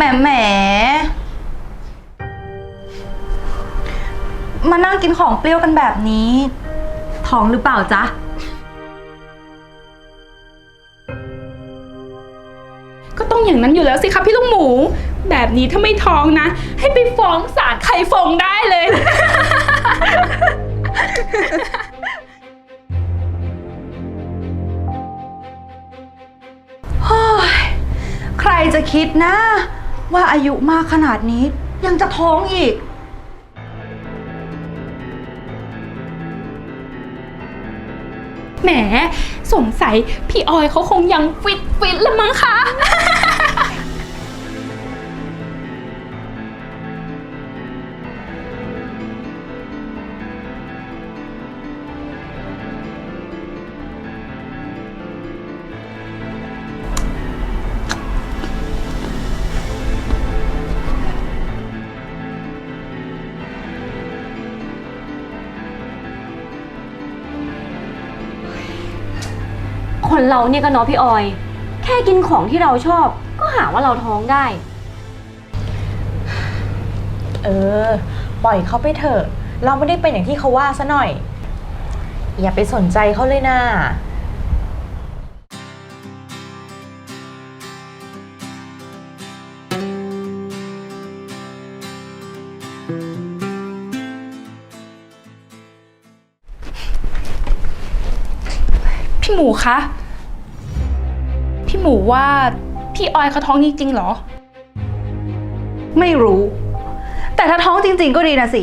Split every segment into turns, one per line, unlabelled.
แหมแหมแหมมานั่งกินของเปรี้ยวกันแบบนี้ ท้องหรือเปล่าจ๊ะ
ก็ต้องอย่างนั้นอยู่แล้วสิคะพี่ลูกหมู แบบนี้ถ้าไม่ท้องนะ ให้ไปฟ้องศาลไข่ฟงได้เลย
เฮ้ยใครจะคิดนะ ว่าอายุมากขนาดนี้ ยังจะท้องอีก
แหม สงสัยพี่ออยเขาคงยังฟิตฟิตละมั้งคะ
คนเราเนี่ยก็เนาะพี่ออย แค่กินของที่เราชอบ ก็หาว่าเราท้องได้
เออ ปล่อยเขาไปเถอะ เราไม่ได้เป็นอย่างที่เขาว่าซะหน่อย อย่าไปสนใจเขาเลยนะ
พี่หมูคะพี่ หมูว่าพี่ออยเขาท้องจริงๆเหรอ
ไม่รู้ แต่ถ้าท้องจริง ๆ ก็ดีนะสิ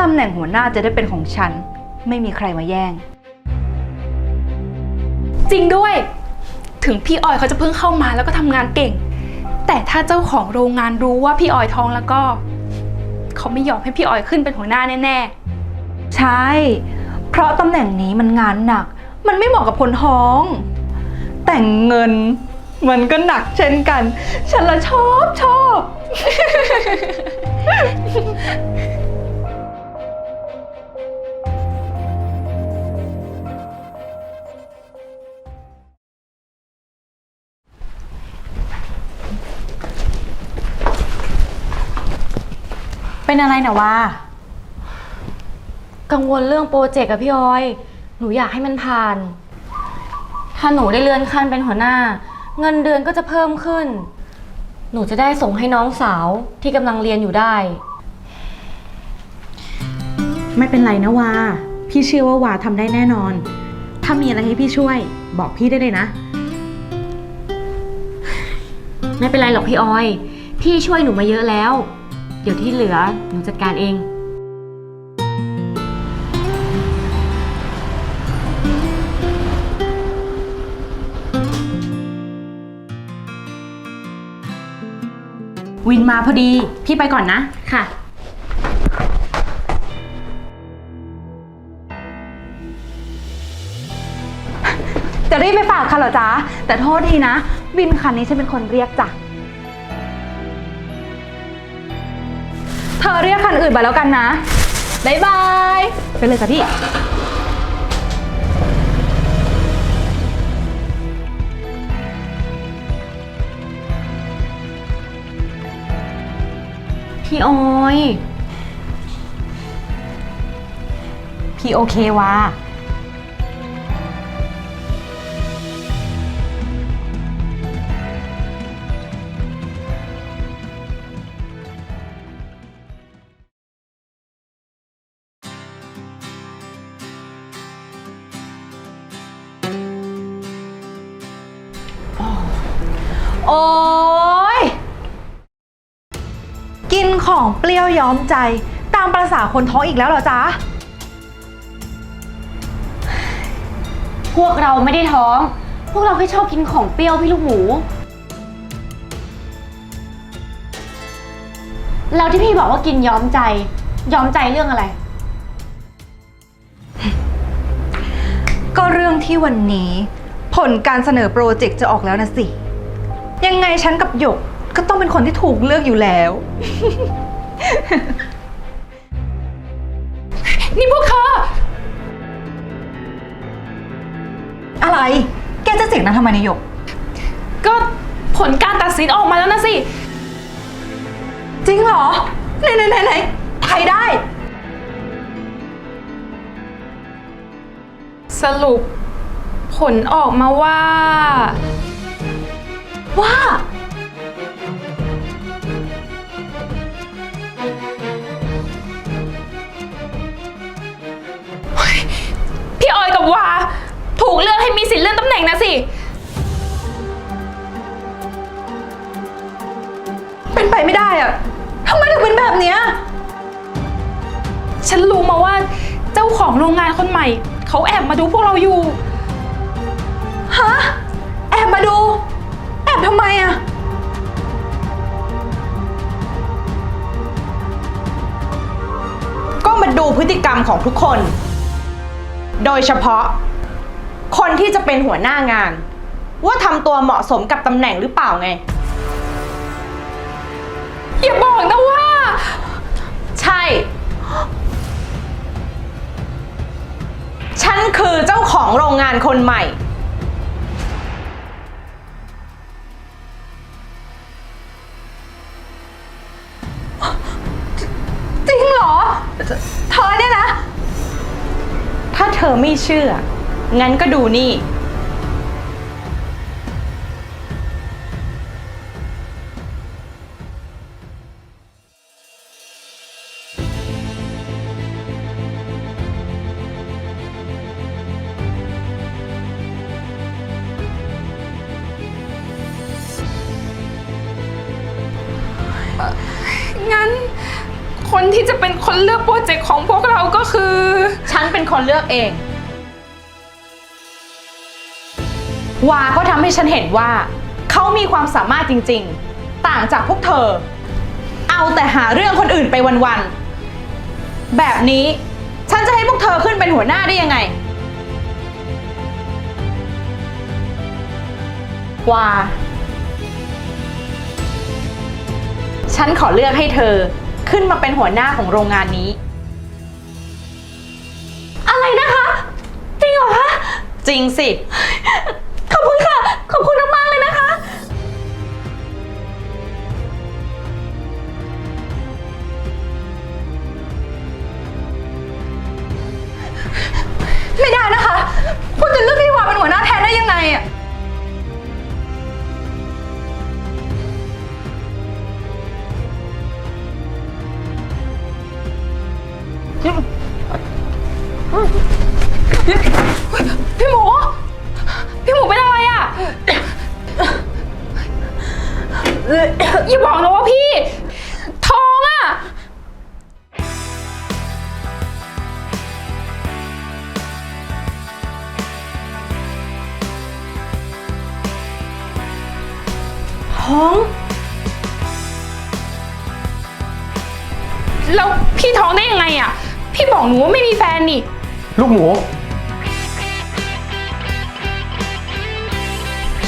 ตำแหน่งหัวหน้าจะได้เป็นของฉัน ไม่มีใครมาแย่ง
จริงด้วย ถึงพี่ออยเขาจะเพิ่งเข้ามาแล้วก็ทำงานเก่ง แต่ถ้าเจ้าของโรงงานรู้ว่าพี่ออยท้องแล้วก็ เขาไม่ยอมให้พี่ออยขึ้นเป็นหัวหน้าแน่
ใช่ เพราะตำแหน่งนี้มันงานหนัก มันไม่เหมาะกับคนท้อง แต่งเงิน มันก็หนักเช่นกัน ฉันละชอบชอบ
เป็นอะไรนะวะ
กังวลเรื่องโปรเจกต์อะพี่ออย หนูอยากให้มันผ่าน ถ้าหนูได้เลื่อนขั้นเป็นหัวหน้า เงินเดือนก็จะเพิ่มขึ้น หนูจะได้ส่งให้น้องสาวที่กำลังเรียนอยู่ได้
ไม่เป็นไรนะวา พี่เชื่อว่าวาทำได้แน่นอน ถ้ามีอะไรให้พี่ช่วย บอกพี่ได้เลยนะ
ไม่เป็นไรหรอกพี่ออย พี่ช่วยหนูมาเยอะแล้ว เดี๋ยวที่เหลือหนูจัดการเอง
นมาพอดี พี่ไปก่อนนะ
ค่ะ
จะรีบไปฝากค่ะเหรอจ๊ะ แต่โทษทีนะวินคันนี้ฉันเป็นคนเรียกจ้ะ เธอเรียกคันอื่นไปแล้วกันนะ บ๊ายบาย ไปเลยจ้ะพี่
พี่ออย
พี่โอเควา
ของเปรี้ยวย้อมใจ ตามประษาคนท้องอีกแล้วเหรอจ๊ะ
พวกเราไม่ได้ท้อง พวกเราแค่ชอบกินของเปรี้ยวพี่ลูกหมู แล้วที่พี่บอกว่ากินย้อมใจ ย้อมใจเรื่องอะไร
ก็เรื่องที่วันนี้ ผลการเสนอโปรเจกต์จะออกแล้วนะสิ ยังไงฉันกับหยก ก็ต้องเป็นคนที่ถูกเลือกอยู่แล้ว
นี่พวกเธอ
อะไร แกจะเสียงนั้นทำไมนายหยก
ก็ผลการตัดสินออกมาแล้วนะสิ
จริงเหรอ ไหนไหนไหนไหนใครได้
สรุป ผลออกมาว่า
ว่า
วา ถูกเลือกให้มีสิทธิ์เลื่อนตำแหน่งนะสิ
เป็นไปไม่ได้อะทำไมถึงเป็นแบบเนี้ย
ฉันรู้มาว่าเจ้าของโรงงานคนใหม่ เขาแอบมาดูพวกเราอยู่
ฮะ แอบมาดู แอบทำไมอะ
ก็มาดูพฤติกรรมของทุกคน โดยเฉพาะ คนที่จะเป็นหัวหน้างาน ว่าทำตัวเหมาะสมกับตำแหน่งหรือเปล่าไง
อย่าบอกนะว่า
ใช่ ฉันคือเจ้าของโรงงานคนใหม่
อ
ไม่เชื่อ งั้นก็ดูนี่
เอง วา
เขาทำให้ฉันเห็นว่า เขามีความสามารถจริง ๆ ต่างจากพวกเธอ เอาแต่หาเรื่องคนอื่นไปวัน ๆ แบบนี้ฉันจะให้พวกเธอขึ้นเป็นหัวหน้าได้ยังไง วา ฉันขอเลือกให้เธอขึ้นมาเป็นหัวหน้าของโรงงานนี้
จริง
สิ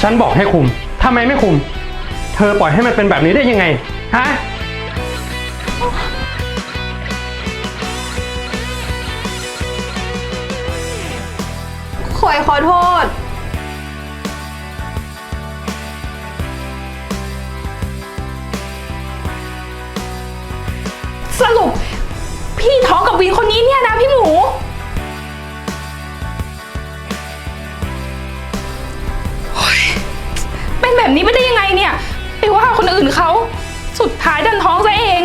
ฉันบอกให้คุม ทำไมไม่คุม เธอปล่อยให้มันเป็นแบบนี้ได้ยังไง ฮะ
ขอยขอโทษ
สรุป พี่ท้องกับวินคนนี้เนี่ยนะพี่หมู เป็นแบบนี้ไปได้ยังไงเนี่ยไปว่าคนอื่นเขาสุดท้ายดันท้องซะเอง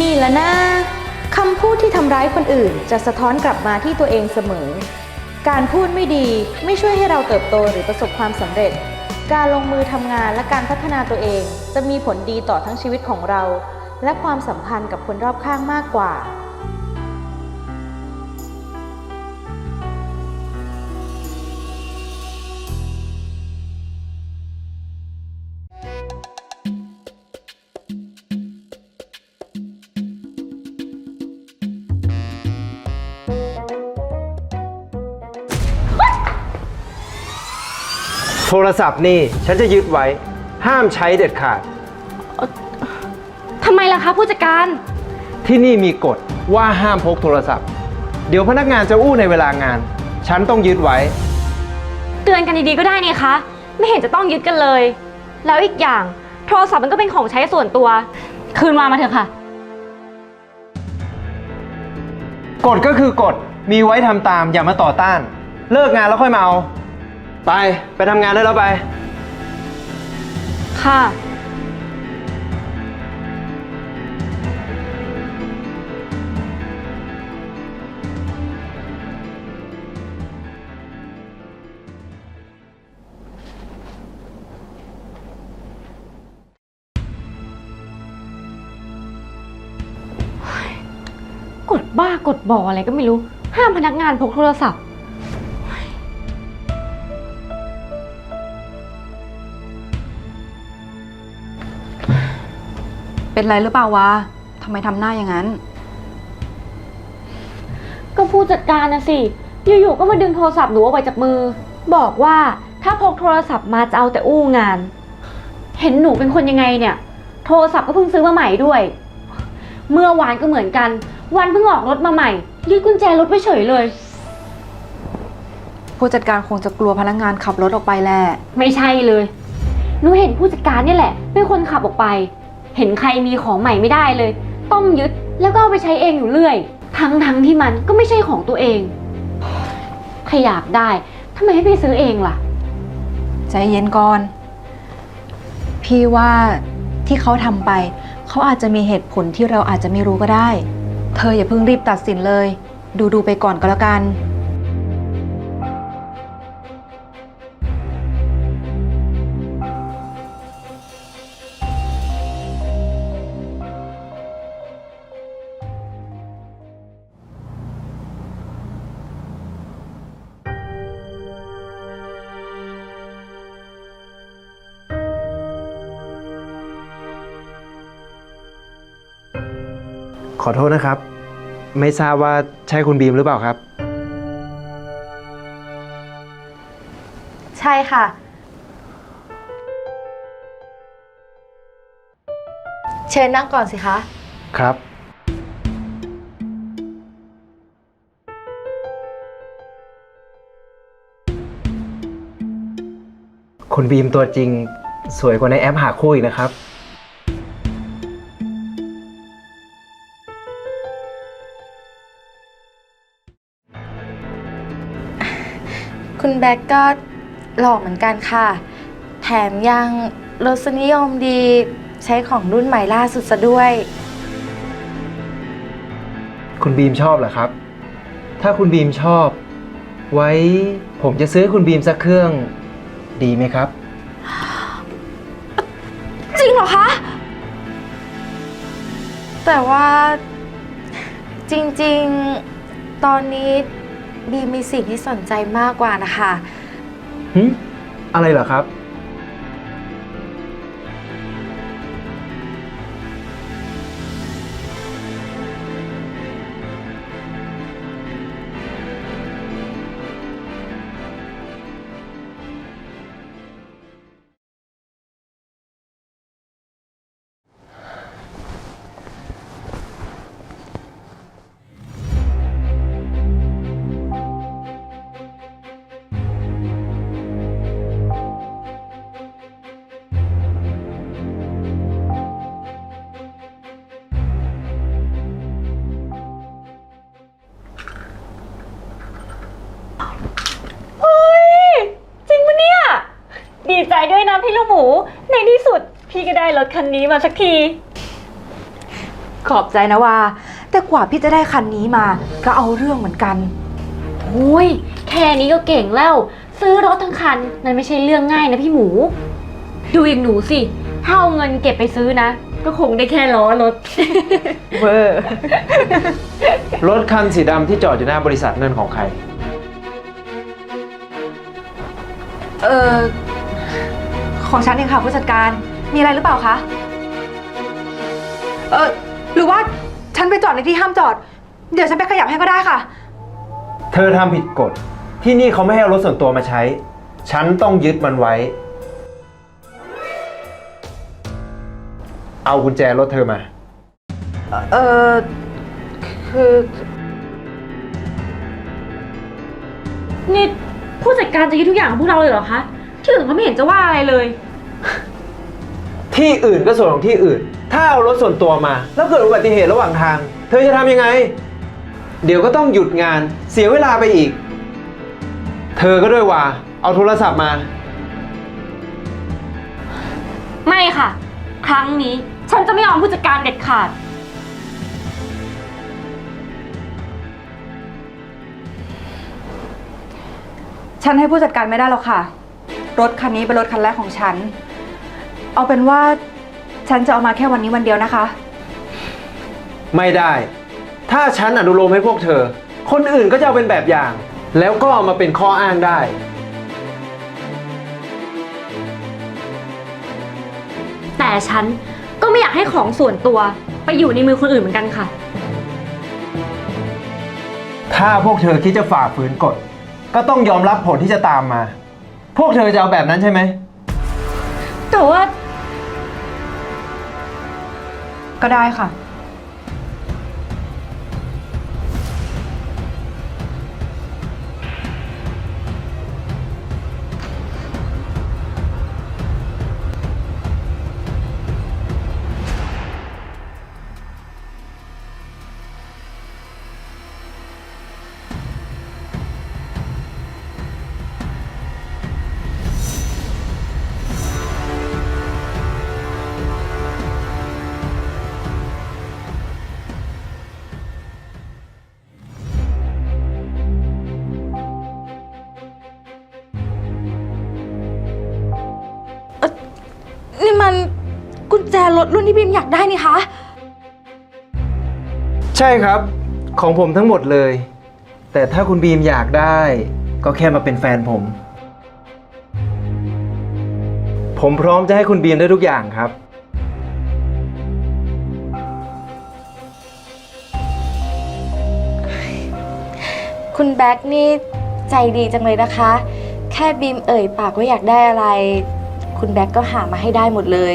นี่แหละนะคำพูดที่ทำร้ายคนอื่น จะสะท้อนกลับมาที่ตัวเองเสมอ การพูดไม่ดีไม่ช่วยให้เราเติบโตหรือประสบความสำเร็จ การลงมือทำงานและการพัฒนาตัวเอง จะมีผลดีต่อทั้งชีวิตของเรา และความสัมพันธ์กับคนรอบข้างมากกว่า
โทรศัพท์นี่ฉันจะยึดไว้ ห้ามใช้เด็ดขาด
ทำไมล่ะคะผู้จัดการ
ที่นี่มีกฎว่าห้ามพกโทรศัพท์ เดี๋ยวพนักงานจะอู้ในเวลางาน ฉันต้องยึดไว้
เตือนกันดีๆก็ได้นี่คะ ไม่เห็นจะต้องยึดกันเลย แล้วอีกอย่างโทรศัพท์มันก็เป็นของใช้ส่วนตัว คืนมามาเถอะค่ะ
กฎก็คือกฎมีไว้ทำตามอย่ามาต่อต้าน เลิกงานแล้วค่อยมาเอา ไป ไปทำงานได้แล้วไป
ค่ะ บ้ากดบออะไรก็ไม่รู้ ห้ามพนักงานพกโทรศัพท์
เป็นไรหรือเปล่าวะทำไมทำหน้าอย่างนั้น
ก็ผู้จัดการนะสิ อยู่ๆ ก็มาดึงโทรศัพท์หนูออกไปจากมือ บอกว่าถ้าพกโทรศัพท์มาจะเอาแต่อู้งาน เห็นหนูเป็นคนยังไงเนี่ย โทรศัพท์ก็เพิ่งซื้อมาใหม่ด้วย เมื่อวานก็เหมือนกัน วันเพิ่งออกรถมาใหม่ยึดกุญแจรถไว้เฉยเลย
ผู้จัดการคงจะกลัวพนักงานขับรถออกไปแหละ
ไม่ใช่เลยหนูเห็นผู้จัดการเนี่ยแหละเป็นคนขับออกไป เห็นใครมีของใหม่ไม่ได้เลย ต้องยึดแล้วก็เอาไปใช้เองอยู่เรื่อย ทั้งทั้งๆที่มันก็ไม่ใช่ของตัวเองถ้าอยากได้ทำไมไม่ไปซื้อเองล่ะ
ใจเย็นก่อน พี่ว่าที่เขาทำไป เขาอาจจะมีเหตุผลที่เราอาจจะไม่รู้ก็ได้ เธออย่าเพิ่งรีบตัดสินเลย ดูดูไปก่อนก็แล้วกัน
อโทษนะครับ ไม่ทราบว่าใช่คุณบีมหรือเปล่าครับ
ใช่ค่ะ เชิญนั่งก่อนสิคะ
ครับ คุณบีมตัวจริงสวยกว่าในแอปหาคู่อีกนะครับ
คุณแบ็กก็หล่อเหมือนกันค่ะ แถมยังรสนิยมดีใช้ของรุ่นใหม่ล่าสุดซะด้วย
คุณบีมชอบเหรอครับ ถ้าคุณบีมชอบ ไว้ผมจะซื้อให้คุณบีมสักเครื่อง ดีไหมครับ
จริงเหรอคะ
แต่ว่าจริงๆ ตอนนี้ บีมีสิ่งที่สนใจมากกว่านะคะ
หึอะไรเหรอครับ
พี่ก็ได้รถคันนี้มาสักที
ขอบใจนะว่า แต่กว่าพี่จะได้คันนี้มา ก็เอาเรื่องเหมือนกัน
โอ้ยแค่นี้ก็เก่งแล้ว ซื้อรถทั้งคันมันไม่ใช่เรื่องง่ายนะพี่หมู ดูอย่างหนูสิ ถ้าเอาเงินเก็บไปซื้อนะ ก็คงได้แค่ล้อรถ
เวอร์
รถคันสีดำที่จอดอยู่หน้าบริษัทนั่นของใคร
เออของฉันเองค่ะผู้จัดการ มีอะไรหรือเปล่าคะ เออหรือว่าฉันไปจอดในที่ห้ามจอด เดี๋ยวฉันไปขยับให้ก็ได้ค่ะ
เธอทำผิดกฎ ที่นี่เขาไม่ให้เอารถส่วนตัวมาใช้ ฉันต้องยึดมันไว้ เอากุญแจรถเธอมา
เออคือ
นี่ผู้จัดการจะยึดทุกอย่างของพวกเราเลยเหรอคะ ที่อื่นเขาไม่เห็นจะว่าอะไรเลย
ที่อื่นก็ส่วนของที่อื่น ถ้าเอารถส่วนตัวมา แล้วเกิดอุบัติเหตุระหว่างทาง เธอจะทำยังไง เดี๋ยวก็ต้องหยุดงานเสียเวลาไปอีก เธอก็ด้วยว่า เอาโทรศัพท์มา
ไม่ค่ะ ครั้งนี้ฉันจะไม่ยอมผู้จัดการเด็ดขาด
ฉันให้ผู้จัดการไม่ได้หรอกค่ะ รถคันนี้เป็นรถคันแรกของฉัน เอาเป็นว่าฉันจะเอามาแค่วันนี้วันเดียวนะคะ
ไม่ได้ ถ้าฉันอนุโลมให้พวกเธอ คนอื่นก็จะเอาเป็นแบบอย่าง แล้วก็เอามาเป็นข้ออ้างได้
แต่ฉันก็ไม่อยากให้ของส่วนตัวไปอยู่ในมือคนอื่นเหมือนกันค่ะ
ถ้าพวกเธอคิดจะฝ่าฝืนกฎ ก็ต้องยอมรับผลที่จะตามมา พวกเธอจะเอาแบบนั้นใช่ไหม
แต่ว่า
ก็ได้ค่ะ
รถรุ่นที่บิมอยากได้นี่คะ
ใช่ครับ ของผมทั้งหมดเลย แต่ถ้าคุณบีมอยากได้ ก็แค่มาเป็นแฟนผม ผมพร้อมจะให้คุณบีมได้ทุกอย่างครับ
คุณแบ็กนี่ใจดีจังเลยนะคะ แค่บีมเอ่ยปากว่าอยากได้อะไร คุณแบ็กก็หามาให้ได้หมดเลย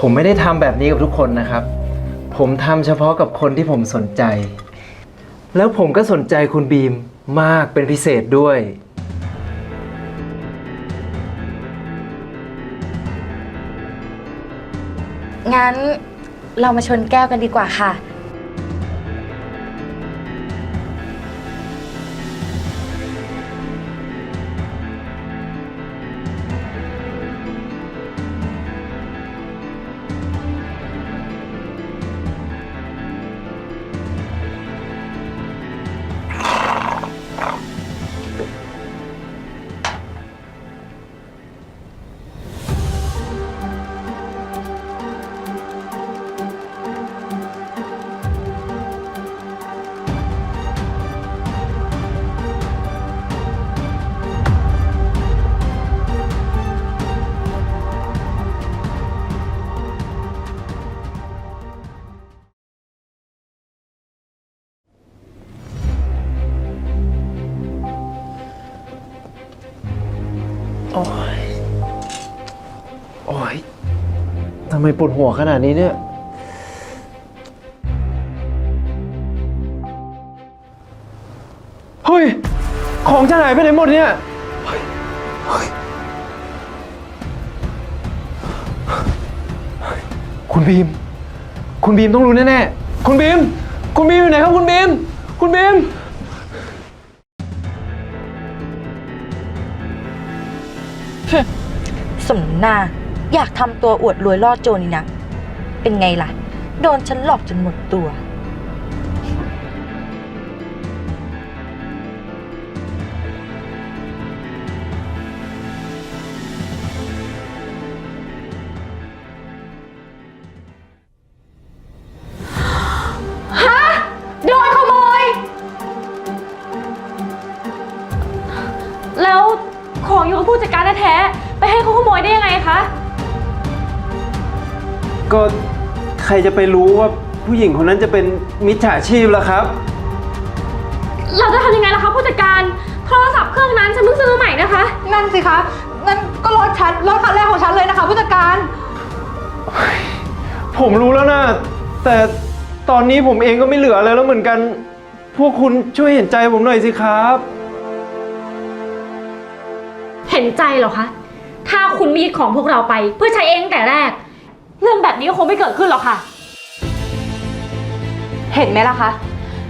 ผมไม่ได้ทำแบบนี้กับทุกคนนะครับ ผมทำเฉพาะกับคนที่ผมสนใจ แล้วผมก็สนใจคุณบีมมากเป็นพิเศษด้วย
งั้นเรามาชนแก้วกันดีกว่าค่ะ
โอ้ยโอ้ยทำไมปวดหัวขนาดนี้เนี่ย เฮ้ย ของจะหายไปไหนหมดเนี่ยเฮ้ยเฮ้ยคุณบีม คุณบีมต้องรู้แน่ๆ คุณบีม คุณบีมอยู่ไหนครับ คุณบีม คุณบีม
สมหน้า อยากทำตัวอวดรวยล่อโจรนี่นะ เป็นไงล่ะ โดนฉันหลอกจนหมดตัว
ก็ใครจะไปรู้ว่าผู้หญิงคนนั้นจะเป็นมิจฉาชีพล่ะครับ
เราจะทำยังไงล่ะคะผู้จัดการโทรศัพท์เครื่องนั้นฉันเพิ่งซื้อใหม่นะคะ
นั่นสิคะ นั่นก็รถฉันรถคันแรกของฉันเลยนะคะผู้จัดการ
ผมรู้แล้วนะแต่ตอนนี้ผมเองก็ไม่เหลืออะไรแล้วเหมือนกัน พวกคุณช่วยเห็นใจผมหน่อยสิครับ
เห็นใจเหรอคะ ถ้าคุณไม่ยึดของพวกเราไป เพื่อใช้เองตั้งแต่แรก เรื่องแบบนี้ก็คงไม่เกิดขึ้นหรอกค่ะ
เห็นไหมล่ะคะ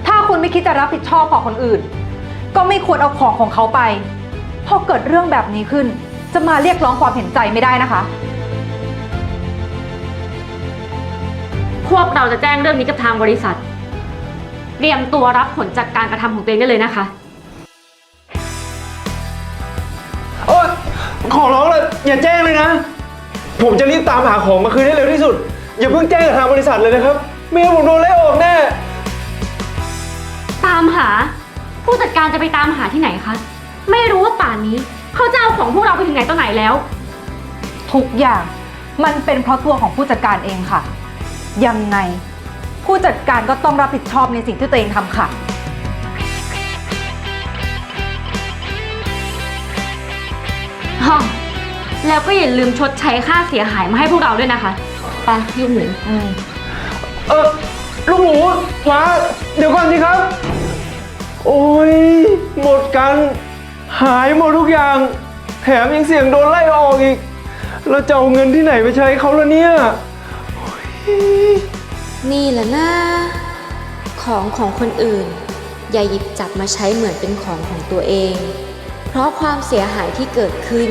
ถ้าคุณไม่คิดจะรับผิดชอบของคนอื่น ก็ไม่ควรเอาของของเขาไป พอเกิดเรื่องแบบนี้ขึ้น จะมาเรียกร้องความเห็นใจไม่ได้นะคะ
พวกเราจะแจ้งเรื่องนี้กับทางบริษัท เตรียมตัวรับผลจากการกระทำของตัวเองได้เลยนะคะ
โอ๊ยขอร้องเลยอย่าแจ้งเลยนะ ผมจะรีบตามหาของมาคืนให้เร็วที่สุด อย่าเพิ่งแจ้งกับทางบริษัทเลยนะครับ ไม่งั้นผมโดนไล่ออกแน่
ตามหา ผู้จัดการจะไปตามหาที่ไหนคะ ไม่รู้ว่าป่านนี้ เขาจะเอาของพวกเราไปถึงไหนต่อไหนแล้ว
ทุกอย่างมันเป็นเพราะตัวของผู้จัดการเองค่ะ ยังไงผู้จัดการก็ต้องรับผิดชอบในสิ่งที่ตัวเองทำค่ะ
ฮะ แล้วก็อย่าลืมชดใช้ค่าเสียหายมาให้พวกเราด้วยนะคะไปยุ่งหมู
อืม
เออลูกหมูว้าเดี๋ยวก่อนสิครับ โอ้ยหมดกัน หายหมดทุกอย่าง แถมยังเสี่ยงโดนไล่ออกอีกแล้วจะเอาเงินที่ไหนไปใช้เขาละเนี่ย
นี่แหละนะของของคนอื่น อย่าหยิบจับมาใช้เหมือนเป็นของของตัวเอง เพราะความเสียหายที่เกิดขึ้น